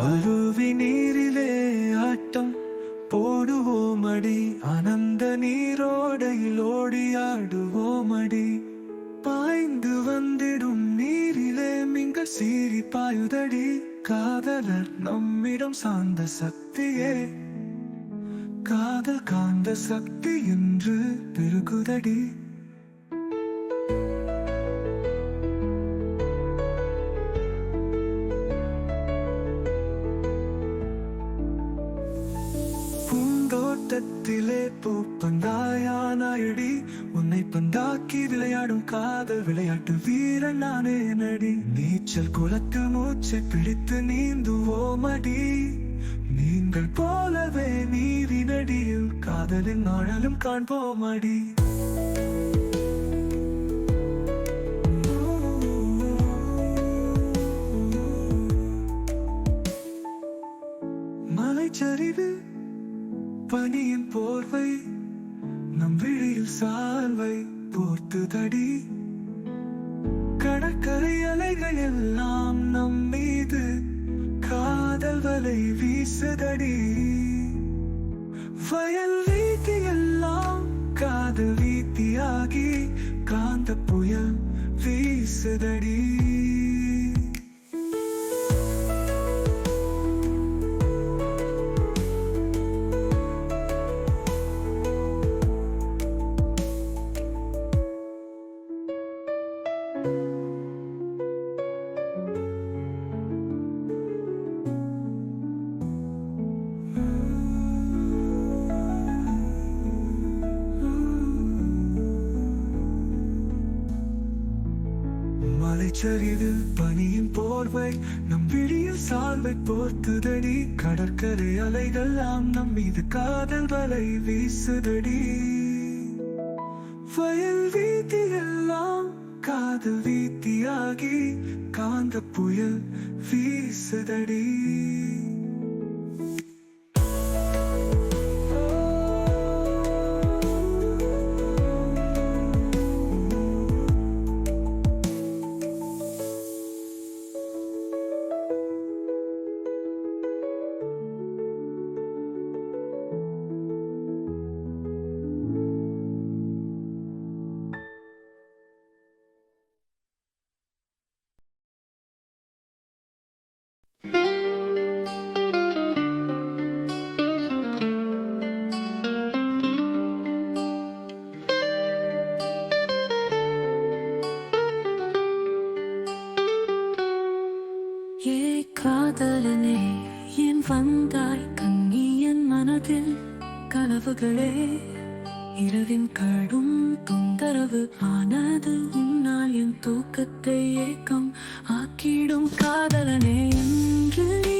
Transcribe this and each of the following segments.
அருவி நீரிலே ஆட்டம் போடுவோம் அடி அனந்த நீரோடையில் ஓடியாடுவோமடி பாய்ந்து வந்திடும் நீரிலே மிங்க சீறி பாயுதடி. காதலர் நம்மிடம் சார்ந்த சக்தியே. காதல் காந்த சக்தி என்று பெருகுதடி. காதல் விளையாட்டு வீரன் நானே நடி நீச்சல் குளத்து மூச்சை பிடித்து நீந்துவோம் அடி. நீங்கள் போலவே நீரினடியில் காதலின் ஆழலும் காண்போம் அடி. மலைச்சரிவு பனியின் போர்வை நம் விழியில் சால்வை. போர்த்துதடி. கடற்கரை அலைகள் எல்லாம் நம் மீது காதல் வலை வீசுதடி. வயல் வீதி எல்லாம் காதல் வீதியாகி காந்த புயல் வீசுதடி. மலைச்சரிவு பனியின் போர்வை நம் விழியில் சால்வை போர்த்துதடி கடற்கரை அலைகள்லாம் நம் மீது காதல் வலை வீசுதடி. வயல் வீதி எல்லாம் காதல் வீதியாகி காந்த புயல் வீசுதடி. உன்னால் என் தூக்கத்தை ஏக்கம் ஆக்கிடும் காதலனே என்று நீ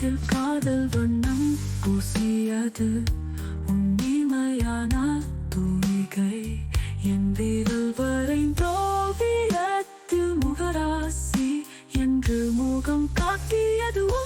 எண்ணத்தில் காதல் வண்ணம் பூசியது. உன்னிமையான தூய்கை என் விரல் வரைந்தோவியத்தில் முகராசி என்று முகம் காட்டியது.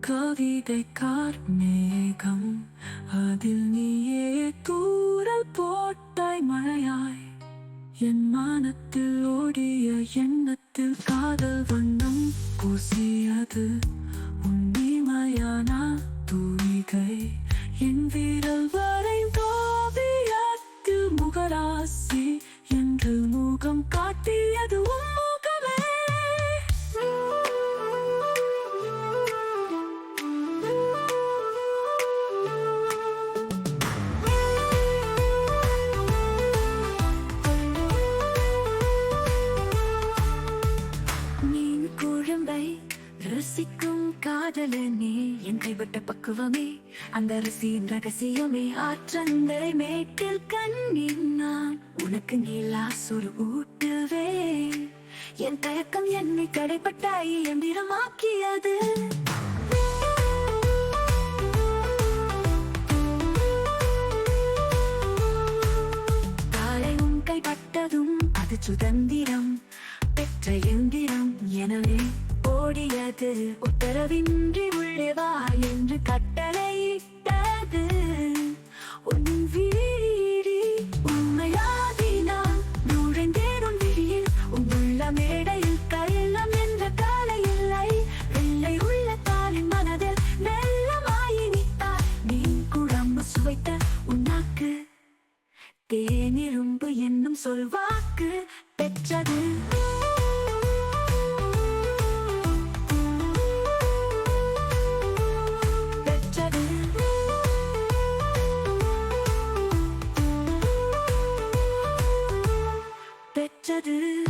கவிதை கார்மேகம். அதில் நீயே தூரல் போட்டாய் மழையாய். என் மானத்தில் ஓடிய எண்ணத்தில் காதல் வண்ணம் பூசியது. உன்னிமையான தூய்கை என் வீரல் வரை வரைந்தோவியத்தில் முகராசி. என்று முகம் காட்டியது உம்மா என் பக்குவமே அந்த ரசியின் ரகசியமே ஆற்றங்கரை மேட்டில் கண்ணின் நான் உனக்கு நீலா சொரு ஊட்டுவே என் தயக்கம் என்னை கடைப்பட்டாய் எந்திரமாக்கியது. காலை உன் கைப்பட்டதும் அது சுதந்திரம் பெற்ற எந்திரம் எனவே ஓடியது. உத்தரவின்றி உள்ளே வா என்று கட்டளையிட்டது. உன் வீடி உண்மையாதினால் நுழைந்தேன் உன் விழியில் உன் உள்ள மேடையில் கள்ளம் என்ற காலை இல்லை. வெள்ளை உள்ள தாளின் மனதில் வெள்ளமாயினித்தார் நீ குழம்பு சுவைத்த உன்னாக்கு தேனிரும்பு என்னும் சொல்வாக்கு பெற்றது. பெற்றது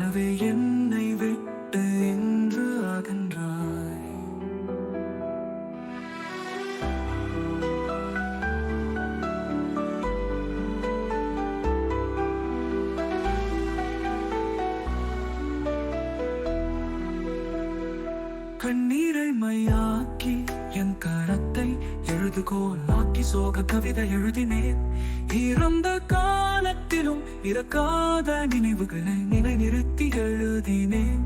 எனவே என்னை விட்டு இன்று அகன்றாய். கண்ணீரை மையாக்கி என் கரத்தை எழுதுகோலாக்கி சோக கவிதை எழுதினேன். பிறந்த காலத்திலும் இறக்காத நினைவுகளை நிலை நிறுத்தி எழுதினேன்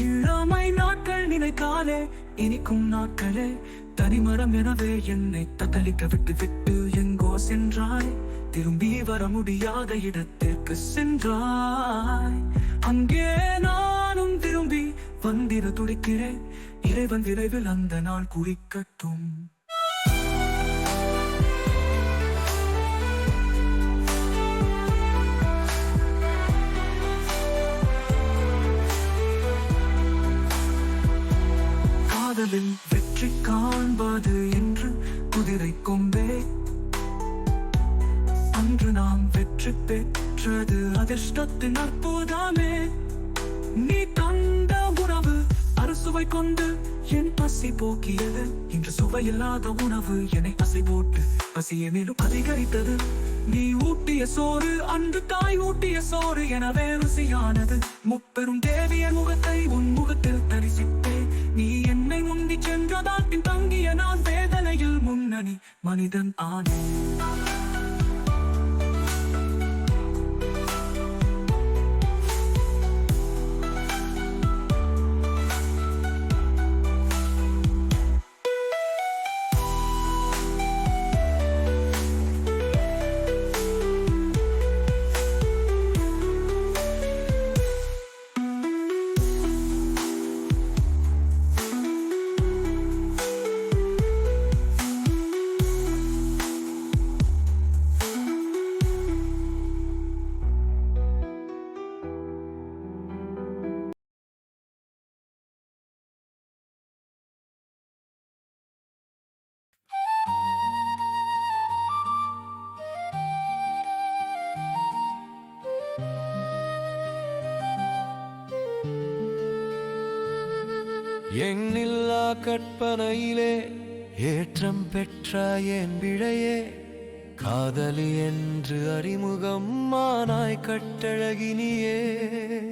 இளமை நாட்கள் நினைத்தாலே இனிக்கும் நாட்களே தனிமரம் எனவே என்னை தத்தளிக்க விட்டு விட்டு எங்கோ சென்றாய். திரும்பி வர முடியாத இடத்திற்கு சென்றாய். அங்கே நானும் திரும்பி வந்திர துடிக்கிறேன். இறைவன் விரைவில் அந்த நாள் குறிக்கட்டும். காதலில் வெற்றி காண்பது என்று குதிரை கொம்பே. அன்று நாம் வெற்றி பெற்றது அதிர்ஷ்டத்தின் அற்புதமே. நீ தந்த உணவு அறுசுவை கொண்டு என் பசி போக்கியது. இன்று சுவையில்லாத உணவு என்னை பசி போட்டு பசியை மேலும் அதிகரித்தது. நீ ஊட்டிய சோறு அன்று தாய் ஊட்டிய சோறு எனவே ருசியானது முப்பெரும் தேவிய முகத்தை உன் முகத்தில் தரிசித்தேன் நீ என்னை முந்தி சென்றதால் பின் தங்கிய நான் வேதனையில் முன்னணி மனிதன் ஆனேன். எண்ணில்லா கற்பனையிலே ஏற்றம் பெற்ற என் விழையே காதலி என்று அறிமுகம் மானாய் கட்டழகினியே.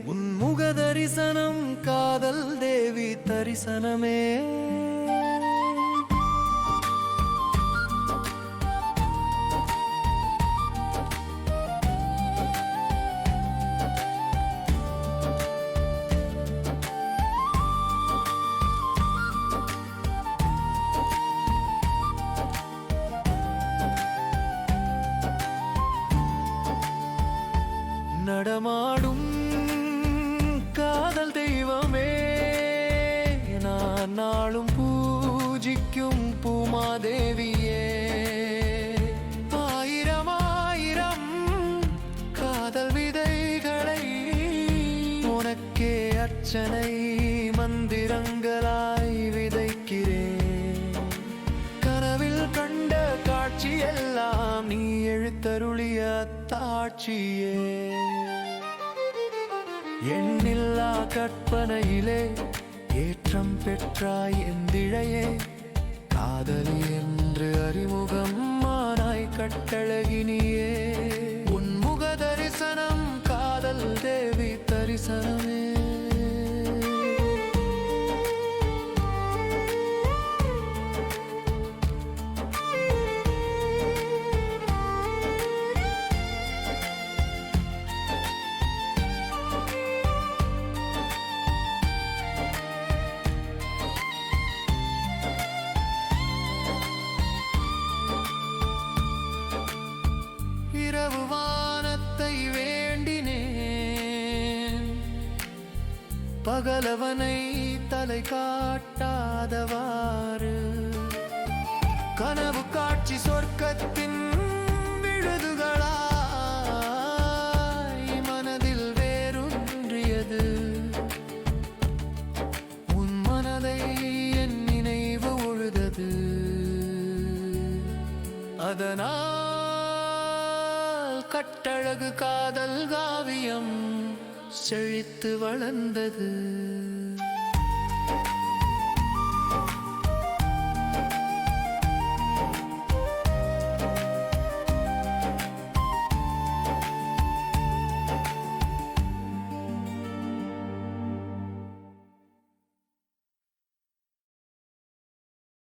உன் முக தரிசனம் காதல் தேவி தரிசனமே. நாளும் பூஜிக்கும் பூமாதேவியே ஆயிரம் ஆயிரம் காதல் விதைகளை உனக்கே அர்ச்சனை மந்திரங்களாய் விதைக்கிறேன் கனவில் கண்ட காட்சியெல்லாம் நீ எழுத்தருளிய தாட்சியே எண்ணில்லா கற்பனையிலே ஏற்றம் பெற்றாய் எந்திழையே காதலி என்று அறிமுகம் மானாய் கட்டழகினியே. உன்முக தரிசனம் காதல் தேவி தரிசனமே. கலவனை தலை காட்டாதவாறு. கனவு காட்சி சொர்க்கத்தின் விழுதுகளாய் மனதில் வேரூன்றியது. உன் மனதை என் நினைவு உழுதது. அதனால் கட்டழகு காதல் காவியம் செழித்து வளர்ந்தது.